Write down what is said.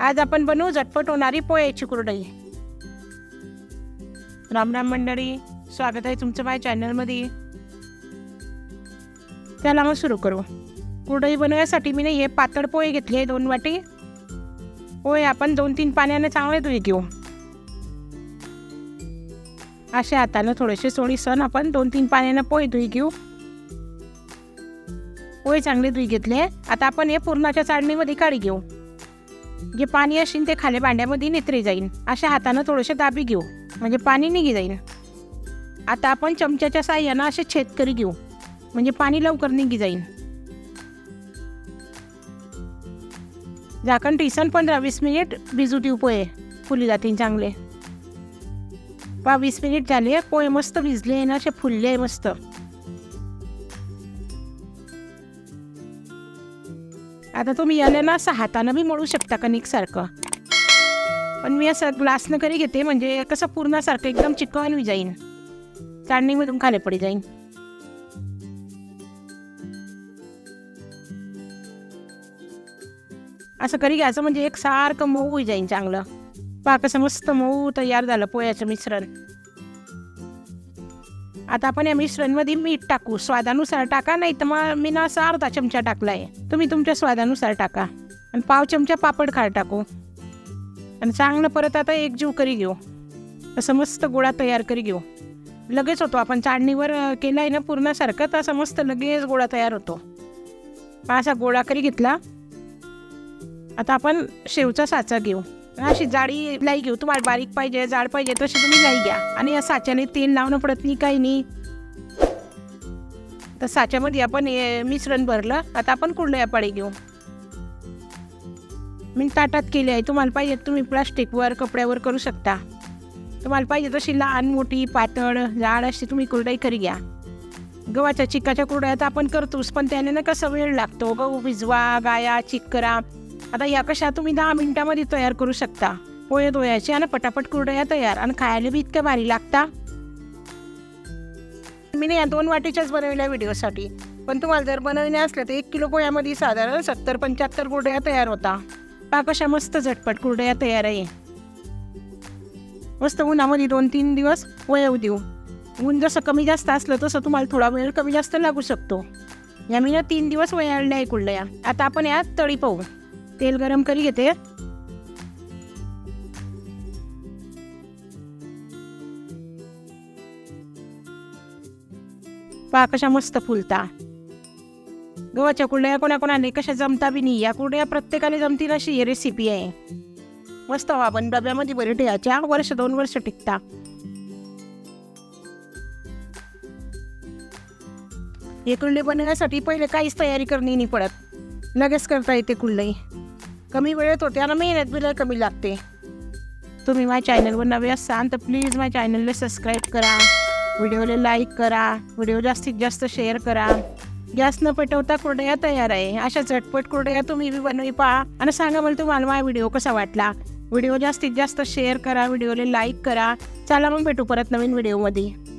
आज आपण बनवू झटपट होणारी पोह्याची कुरडई. राम राम मंडळी स्वागत आहे तुमचं माझ्या चॅनलमध्ये. त्याला मग सुरू करू. कुरडई बनवण्यासाठी मी हे पातळ पोहे घेतले दोन वाटी. पोहे आपण दोन तीन पाण्याने चांगले धुई घेऊ. असे हातानं थोडेसे सोडी सण आपण दोन तीन पाण्यानं पोहे धुई घेऊ. पोहे चांगले धुई घेतले. आता आपण हे पूर्णाच्या चाळणीमध्ये काढी घेऊ. जे पाणी असेल ते खाली भांड्यामध्ये नेत्रे जाईल अशा हातानं थोडंसं दाबी घेऊ. म्हणजे पाणी निघी जाईल आता आपण चमच्याच्या साह्यानं असे छेद करी घेऊ. म्हणजे पाणी लवकर निघी जाईल झाकण टिसन पंधरा वीस मिनिट भिजू देऊ पोहे. फुली जातील चांगले. पा वीस मिनिट झाले पोहे मस्त भिजले ना असे फुलले मस्त. आता तुम्ही याला ना असं हातानं बी मळू शकता कणिकसारखं पण मी असं ग्लासनं करी घेते म्हणजे कसं पूर्णासारखं एकदम चिकन होई जाईन. चाळणीमधून खाली पडी जाईन. असं करी घ्यायचं म्हणजे एक सारखं मऊ होई जाईन चांगलं. पा कसं मस्त मऊ तयार झालं पोह्याचं मिश्रण. आता आपण या मिश्रणमध्ये मीठ टाकू. स्वादानुसार टाका नाही तर मग मी ना असा अर्धा चमचा टाकला आहे तुम्ही तुमच्या स्वादानुसार टाका. आणि पाव चमचा पापड खार टाकू. आणि चांगलं परत आता एक जीव करी घेऊ. असं मस्त गोळा तयार करी घेऊ. लगेच होतो. आपण चाळणीवर केला आहे ना पूर्णासारखं तर असं मस्त लगेच गोळा तयार होतो. हा असा गोळा करी घेतला. आता आपण शेवचा साचा घेऊ. अशी जाडी लाई घेऊ. तुम्हाला बारीक पाहिजे जाड पाहिजे तशी तुम्ही लाई घ्या. आणि या साच्याने तेल लावणं पडत नाही काही नाही. तर साच्यामध्ये आपण मिश्रण भरलं. आता आपण कुरडया पाळी घेऊ. मी ताटात केली आहे. तुम्हाला पाहिजे तुम्ही प्लास्टिकवर कपड्यावर करू शकता. तुम्हाला पाहिजे तशी लहान मोठी पातळ जाड अशी तुम्ही कुरडई खरी घ्या. गव्हाच्या चिकाच्या कुरड्या तर आपण करतोच पण त्याने ना कसा वेळ लागतो. गहू भिजवा गाया चिक करा आता या कशा तुम्ही दहा मिनिटामध्ये तयार करू शकता. पोहे दोयाचे आणि पटापट कुरडया तयार आणि खायला बी इतकं भारी लागता. मी ना या दोन वाटीच्याच बनवल्या व्हिडिओसाठी. पण तुम्हाला जर बनवण्या असलं तर एक किलो पोह्यामध्ये साधारण सत्तर पंच्याहत्तर कुरडया तयार होता. पा कशा मस्त झटपट कुरडया तयार आहे. मस्त उन्हामध्ये दोन तीन दिवस वयव देऊ. ऊन जसं कमी जास्त असलं तसं तुम्हाला थोडा वेळ कमी जास्त लागू शकतो. या मी ना तीन दिवस वयाळल्या आहे कुरडया. आता आपण यात तळी पाहू. तेल गरम करी घेते. पहा कशा मस्त फुलता. गव्हाच्या कुरड्या कोणाकोणाने कशा जमता बी नाही. या कुरड्या प्रत्येकाला जमतील अशी ही रेसिपी आहे. मस्त हो हवा पण डब्यामध्ये बरे ठेवायच्या वर्ष दोन वर्ष टिकता. हे कुंडली बनवण्यासाठी पहिले काहीच तयारी करणे नाही पडत. लगेच करता येते कुंडई कमी वेळेत होते आणि मेहनत बी लय कमी लागते. तुम्ही माझ्या चॅनलवर नवे असाल तर प्लीज माझ्या चॅनलला सबस्क्राईब करा. व्हिडिओला लाईक करा. व्हिडिओ जास्तीत जास्त शेअर करा. गॅस न पेटवता कुरडया तयार आहे. अशा झटपट कुरडया तुम्ही बी बनवी पहा आणि सांगा मला तुम्हाला माझा व्हिडिओ कसा वाटला? व्हिडिओ जास्तीत जास्त शेअर करा. व्हिडिओला लाईक करा. चला मग भेटू परत नवीन व्हिडिओमध्ये